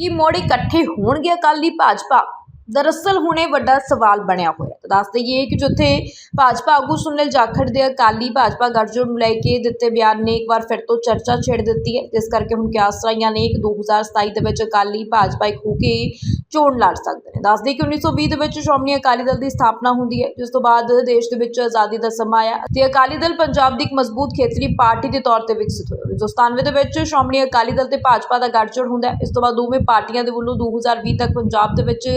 ਕੀ ਮੋੜ ਇਕੱਠੇ ਹੋਣਗੇ ਅਕਾਲੀ ਭਾਜਪਾ? ਦਰਅਸਲ ਹੁਣੇ ਵੱਡਾ ਸਵਾਲ ਬਣਿਆ ਹੋਇਆ। ਤਾਂ ਦੱਸ ਦਈਏ ਕਿ ਜਿੱਥੇ ਭਾਜਪਾ ਆਗੂ ਸੁਨੀਲ ਜਾਖੜ ਦੇ ਅਕਾਲੀ ਭਾਜਪਾ ਗੱਠਜੋੜ ਨੂੰ ਲੈ ਕੇ ਦਿੱਤੇ ਬਿਆਨ ਨੇ, ਇੱਕ ਵਾਰ ਫਿਰ ਤੋਂ ਚਰਚਾ ਛੇੜ ਦਿੱਤੀ ਹੈ। ਜਿਸ ਕਰਕੇ ਹੁਣ ਕਿਆਸ ਰਾਈਆਂ ਨੇ ਕਿ 2027 ਦੇ ਵਿੱਚ ਅਕਾਲੀ ਭਾਜਪਾ ਇੱਕ ਹੋ ਕੇ ਚੋਣ ਲੜ ਸਕਦੇ ਨੇ। ਦੱਸ ਦਈਏ ਕਿ 1920 ਦੇ ਵਿੱਚ ਸ਼੍ਰੋਮਣੀ ਅਕਾਲੀ ਦਲ ਦੀ ਸਥਾਪਨਾ ਹੁੰਦੀ ਹੈ, ਜਿਸ ਤੋਂ ਬਾਅਦ ਦੇਸ਼ ਦੇ ਵਿੱਚ ਆਜ਼ਾਦੀ ਦਾ ਸਮਾਂ ਆਇਆ ਤੇ ਅਕਾਲੀ ਦਲ ਪੰਜਾਬ ਦੀ ਇੱਕ ਮਜ਼ਬੂਤ ਖੇਤਰੀ ਪਾਰਟੀ ਦੇ ਤੌਰ ਤੇ ਵਿਕਸਿਤ ਹੋਇਆ। 1997 ਦੇ ਵਿੱਚ ਸ਼੍ਰੋਮਣੀ ਅਕਾਲੀ ਦਲ ਤੇ ਭਾਜਪਾ ਦਾ ਗੱਠਜੋੜ ਹੁੰਦਾ ਹੈ। ਇਸ ਤੋਂ ਬਾਅਦ ਦੋਵੇਂ ਪਾਰਟੀਆਂ ਦੇ ਵੱਲੋਂ 2020 ਤੱਕ ਪੰਜਾਬ ਦੇ ਵਿੱਚ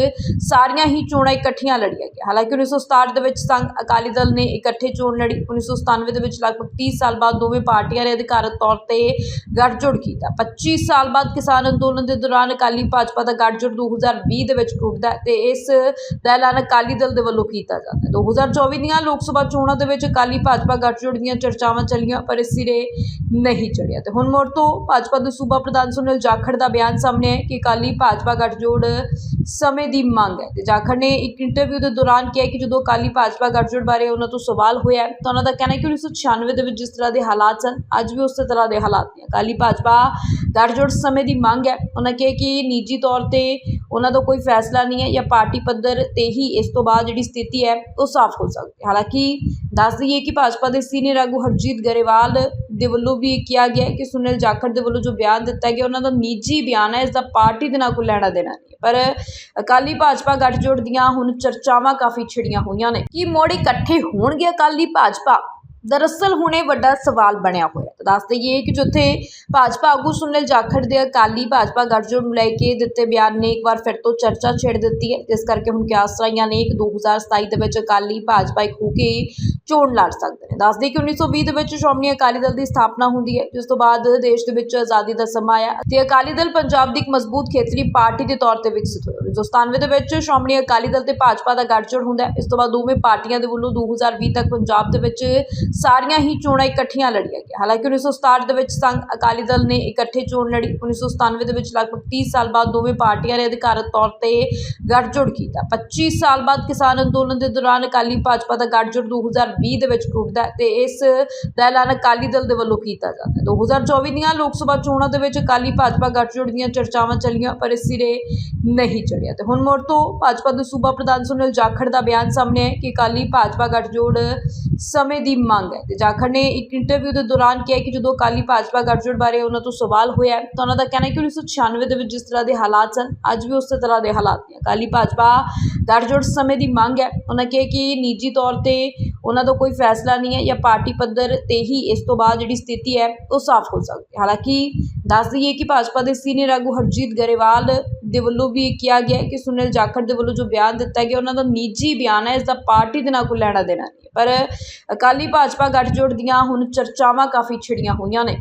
ਸਾਰੀਆਂ ਹੀ ਚੋਣਾਂ ਇਕੱਠੀਆਂ ਲੜੀਆਂ ਗਈਆਂ। ਹਾਲਾਂਕਿ 1967 ਦੇ ਵਿੱਚ ਸੰਘ ਅਕਾਲੀ ਦਲ ਨੇ ਇਕੱਠੇ ਚੋਣ ਲੜੀ। 1997 ਦੇ ਵਿੱਚ ਲਗਭਗ 30 ਸਾਲ ਬਾਅਦ ਦੋਵੇਂ ਪਾਰਟੀਆਂ ਨੇ ਅਧਿਕਾਰਤ ਤੌਰ ਤੇ ਗੱਠਜੋੜ ਕੀਤਾ। 25 ਸਾਲ ਬਾਅਦ ਕਿਸਾਨ ਅੰਦੋਲਨ ਦੇ ਦੌਰਾਨ ਅਕਾਲੀ ਭਾਜਪਾ ਦਾ ਗੱਠਜੋੜ 2020 ਦੇ ਵਿੱਚ ਟੁੱਟਦਾ ਹੈ ਤੇ ਇਸ ਦਾ ਐਲਾਨ ਅਕਾਲੀ ਦਲ ਦੇ ਵੱਲੋਂ ਕੀਤਾ ਜਾਂਦਾ ਹੈ। 2024 ਦੀਆਂ ਲੋਕ ਸਭਾ ਚੋਣਾਂ ਦੇ ਵਿੱਚ ਅਕਾਲੀ ਭਾਜਪਾ ਗੱਠਜੋੜ ਦੀਆਂ ਚਰਚਾਵਾਂ ਚੱਲੀਆਂ, ਪਰ ਇਸ ਸਿਰੇ ਨਹੀਂ ਚੜਿਆ ਤੇ ਹੁਣ ਮੁੜ ਤੋਂ ਭਾਜਪਾ ਦੇ ਸੂਬਾ ਪ੍ਰਧਾਨ ਸੁਨੀਲ ਜਾਖੜ ਦਾ ਬਿਆਨ ਸਾਹਮਣੇ ਹੈ ਕਿ ਅਕਾਲੀ ਭਾਜਪਾ ਗੱਠਜੋੜ ਸਮੇਂ ਦੀ ਮੰਗ ਹੈ। ਤੇ ਜਾਖੜ ਨੇ ਇੱਕ ਇੰਟਰਵਿਊ ਦੇ ਦੌਰਾਨ ਕਿਹਾ ਕਿ ਜਦੋਂ ਅਕਾਲੀ ਭਾਜਪਾ ਗੱਠਜੋੜ ਬਾਰੇ ਉਹਨਾਂ ਤੋਂ ਸਵਾਲ ਹੋਇਆ ਤਾਂ ਉਹਨਾਂ ਦਾ ਕਹਿਣਾ ਹੈ ਕਿ 1996 ਦੇ ਵਿੱਚ ਜਿਸ ਤਰ੍ਹਾਂ ਦੇ ਹਾਲਾਤ ਸਨ, ਅੱਜ ਵੀ ਉਸੇ ਤਰ੍ਹਾਂ ਦੇ ਹਾਲਾਤ ਨੇ। ਅਕਾਲੀ ਭਾਜਪਾ ਗੱਠਜੋੜ ਸਮੇਂ ਦੀ ਮੰਗ ਹੈ। ਉਹਨਾਂ ਕਿਹਾ ਕਿ ਨਿੱਜੀ ਤੌਰ ਤੇ ਉਹਨਾਂ ਦਾ ਕੋਈ ਫੈਸਲਾ ਨਹੀਂ ਹੈ ਜਾਂ ਪਾਰਟੀ ਪੱਧਰ ਤੇ ਹੀ ਇਸ ਤੋਂ ਬਾਅਦ ਜਿਹੜੀ ਸਥਿਤੀ ਹੈ ਉਹ ਸਾਫ਼ ਹੋ ਸਕਦੀ ਹੈ। ਹਾਲਾਂਕਿ ਦੱਸ ਦਈਏ ਕਿ ਭਾਜਪਾ ਦੇ ਸੀਨੀਅਰ ਆਗੂ ਹਰਜੀਤ ਗਰੇਵਾਲ ਦੇ ਵੱਲੋਂ ਵੀ ਕਿਹਾ ਗਿਆ ਕਿ ਸੁਨੀਲ ਜਾਖੜ ਦੇ ਵੱਲੋਂ ਜੋ ਬਿਆਨ ਦਿੱਤਾ ਗਿਆ, ਉਹਨਾਂ ਦਾ ਨਿੱਜੀ ਬਿਆਨ ਹੈ ਇਸ ਦਾ ਪਾਰਟੀ ਦੇ ਨਾਲ ਕੋਈ ਲੈਣਾ ਦੇਣਾ ਨਹੀਂ ਪਰ ਅਕਾਲੀ ਭਾਜਪਾ ਗੱਠਜੋੜ ਦੀਆਂ ਹੁਣ ਚਰਚਾਵਾਂ ਕਾਫੀ ਛਿੜੀਆਂ ਹੋਈਆਂ ਨੇ। ਕੀ ਮੋੜ ਇਕੱਠੇ ਹੋਣਗੇ ਅਕਾਲੀ ਭਾਜਪਾ? ਦਰਅਸਲ ਹੁਣੇ ਵੱਡਾ ਸਵਾਲ ਬਣਿਆ ਹੋਇਆ ਤਾਂ ਦੱਸ ਦਈਏ ਕਿ ਜਿੱਥੇ ਭਾਜਪਾ ਆਗੂ ਸੁਨੀਲ ਜਾਖੜ ਦੇ ਅਕਾਲੀ ਭਾਜਪਾ ਗੱਠਜੋੜ ਨੂੰ ਲੈ ਕੇ ਦਿੱਤੇ ਬਿਆਨ ਨੇ ਇੱਕ ਵਾਰ ਫਿਰ ਤੋਂ ਚਰਚਾ ਛੇੜ ਦਿੱਤੀ ਹੈ। ਜਿਸ ਕਰਕੇ ਹੁਣ ਕਿਆਸ ਰਾਈਆਂ ਨੇ ਕਿ 2027 ਦੇ ਵਿੱਚ ਅਕਾਲੀ ਭਾਜਪਾ ਇੱਕ ਹੋ ਕੇ ਚੋਣ ਲੜ ਸਕਦੇ ਨੇ। ਦੱਸ ਦਈਏ ਕਿ 1920 ਦੇ ਵਿੱਚ ਸ਼੍ਰੋਮਣੀ ਅਕਾਲੀ ਦਲ ਦੀ ਸਥਾਪਨਾ ਹੁੰਦੀ ਹੈ, ਜਿਸ ਤੋਂ ਬਾਅਦ ਦੇਸ਼ ਦੇ ਵਿੱਚ ਆਜ਼ਾਦੀ ਦਾ ਸਮਾਂ ਆਇਆ ਤੇ ਅਕਾਲੀ ਦਲ ਪੰਜਾਬ ਦੀ ਇੱਕ ਮਜ਼ਬੂਤ ਖੇਤਰੀ ਪਾਰਟੀ ਦੇ ਤੌਰ ਤੇ ਵਿਕਸਿਤ ਹੋਇਆ। 1997 ਦੇ ਵਿੱਚ ਸ਼੍ਰੋਮਣੀ ਅਕਾਲੀ ਦਲ ਤੇ ਭਾਜਪਾ ਦਾ ਗੱਠਜੋੜ ਹੁੰਦਾ ਹੈ। ਇਸ ਤੋਂ ਬਾਅਦ ਦੋਵੇਂ ਪਾਰਟੀਆਂ ਦੇ ਵੱਲੋਂ 2020 ਤੱਕ ਪੰਜਾਬ ਦੇ ਵਿੱਚ ਸਾਰੀਆਂ ਹੀ ਚੋਣਾਂ ਇਕੱਠੀਆਂ ਲੜੀਆਂ ਗਈਆਂ। ਹਾਲਾਂਕਿ 1967 ਦੇ ਵਿੱਚ ਸੰਘ ਅਕਾਲੀ ਦਲ ਨੇ ਇਕੱਠੇ ਚੋਣ ਲੜੀ। 1997 ਦੇ ਵਿੱਚ ਲਗਭਗ 30 ਸਾਲ ਬਾਅਦ ਦੋਵੇਂ ਪਾਰਟੀਆਂ ਨੇ ਅਧਿਕਾਰਤ ਤੌਰ ਤੇ ਗੱਠਜੋੜ ਕੀਤਾ। 25 ਸਾਲ ਬਾਅਦ ਕਿਸਾਨ ਅੰਦੋਲਨ ਦੇ ਦੌਰਾਨ ਅਕਾਲੀ ਭਾਜਪਾ ਦਾ ਗੱਠਜੋੜ 2020 ਦੇ ਵਿੱਚ ਟੁੱਟਦਾ ਹੈ ਤੇ ਇਸ ਦਾ ਐਲਾਨ ਅਕਾਲੀ ਦਲ ਦੇ ਵੱਲੋਂ ਕੀਤਾ ਜਾਂਦਾ ਹੈ। 2024 ਦੀਆਂ ਲੋਕ ਸਭਾ ਚੋਣਾਂ ਦੇ ਵਿੱਚ ਅਕਾਲੀ ਭਾਜਪਾ ਗੱਠਜੋੜ ਦੀਆਂ ਚਰਚਾਵਾਂ ਚੱਲੀਆਂ, ਪਰ ਇਸ ਸਿਰੇ ਨਹੀਂ ਚੜਿਆ ਤੇ ਹੁਣ ਮੁੜ ਤੋਂ ਭਾਜਪਾ ਦੇ ਸੂਬਾ ਪ੍ਰਧਾਨ ਸੁਨੀਲ ਜਾਖੜ ਦਾ ਬਿਆਨ ਸਾਹਮਣੇ ਹੈ ਕਿ ਅਕਾਲੀ ਭਾਜਪਾ ਗੱਠਜੋੜ ਸਮੇਂ ਦੀ ਮੰਗ ਹੈ। ਤੇ ਜਾਖੜ ਨੇ ਇੱਕ ਇੰਟਰਵਿਊ ਦੇ ਦੌਰਾਨ ਕਿਹਾ ਕਿ ਜਦੋਂ ਅਕਾਲੀ ਭਾਜਪਾ ਗੱਠਜੋੜ ਬਾਰੇ ਉਹਨਾਂ ਤੋਂ ਸਵਾਲ ਹੋਇਆ ਤਾਂ ਉਹਨਾਂ ਦਾ ਕਹਿਣਾ ਹੈ ਕਿ 1996 ਦੇ ਵਿੱਚ ਜਿਸ ਤਰ੍ਹਾਂ ਦੇ ਹਾਲਾਤ ਸਨ, ਅੱਜ ਵੀ ਉਸੇ ਤਰ੍ਹਾਂ ਦੇ ਹਾਲਾਤ ਨੇ। ਅਕਾਲੀ ਭਾਜਪਾ ਗੱਠਜੋੜ ਸਮੇਂ ਦੀ ਮੰਗ ਹੈ। ਉਹਨਾਂ ਕਿਹਾ ਕਿ ਨਿੱਜੀ ਤੌਰ ਤੇ ਉਹਨਾਂ ਦਾ ਕੋਈ ਫੈਸਲਾ ਨਹੀਂ ਹੈ ਜਾਂ ਪਾਰਟੀ ਪੱਧਰ ਤੇ ਹੀ ਇਸ ਤੋਂ ਬਾਅਦ ਜਿਹੜੀ ਸਥਿਤੀ ਹੈ, ਉਹ ਸਾਫ਼ ਹੋ ਸਕਦੀ ਹੈ। ਹਾਲਾਂਕਿ ਦੱਸ ਦਈਏ ਕਿ ਭਾਜਪਾ ਦੇ ਸੀਨੀਅਰ ਆਗੂ ਹਰਜੀਤ ਗਰੇਵਾਲ ਦੇ ਵੱਲੋਂ ਵੀ ਇਹ ਕਿਹਾ ਗਿਆ ਕਿ ਸੁਨੀਲ ਜਾਖੜ ਦੇ ਵੱਲੋਂ ਜੋ ਬਿਆਨ ਦਿੱਤਾ ਗਿਆ, ਉਹਨਾਂ ਦਾ ਨਿੱਜੀ ਬਿਆਨ ਹੈ, ਇਸ ਦਾ ਪਾਰਟੀ ਦੇ ਨਾਲ ਕੋਈ ਲੈਣਾ ਦੇਣਾ ਨਹੀਂ ਪਰ ਅਕਾਲੀ ਭਾਜਪਾ ਗੱਠਜੋੜ ਦੀਆਂ ਹੁਣ ਚਰਚਾਵਾਂ ਕਾਫੀ ਛਿੜੀਆਂ ਹੋਈਆਂ ਨੇ।